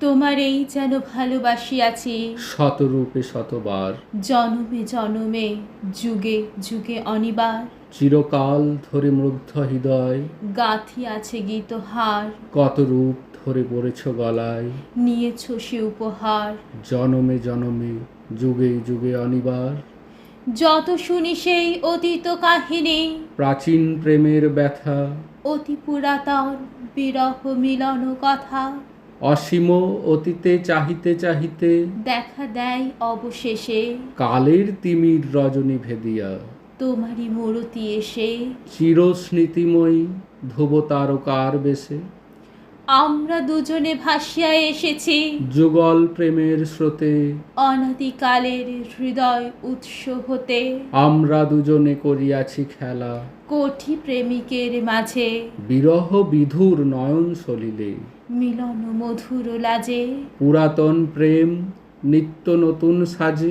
তোমার এই যেন ভালোবাসিয়াছি। শতরূপে শতবার। জনমে জনমে যুগে যুগে অনিবার। চিরকাল ধরে মুগ্ধ হৃদয়। গাথি আছে গীতহার কত রূপ ধরে পড়েছ গলায়। নিয়েছ সে উপহার। জনমে জনমে যুগে যুগে অনিবার। যত শুনি সেই অতীত কাহিনী। প্রাচীন প্রেমের ব্যথা। অতি পুরাতন বিরহ মিলন কথা। অসীম অতীতে চাহিতে চাহিতে দেখা দেয় অবশেষে। কালের তিমির রজনী ভেদিয়া। তোমারই মূরতি এসে। চিরস্মৃতিময়ী ধ্রুব তারকার বেশে। আমরা দুজনে ভাসিয়া এসেছি। যুগল প্রেমের স্রোতে। অনাদিকালের হৃদয় উৎস হতে। আমরা দুজনে করিয়াছি খেলা। কোঠি প্রেমিকের মাঝে। বিরহ বিধুর নয়ন সলিলে। মিলন মধুর লাজে। পুরাতন প্রেম নিত্য নতুন সাজে।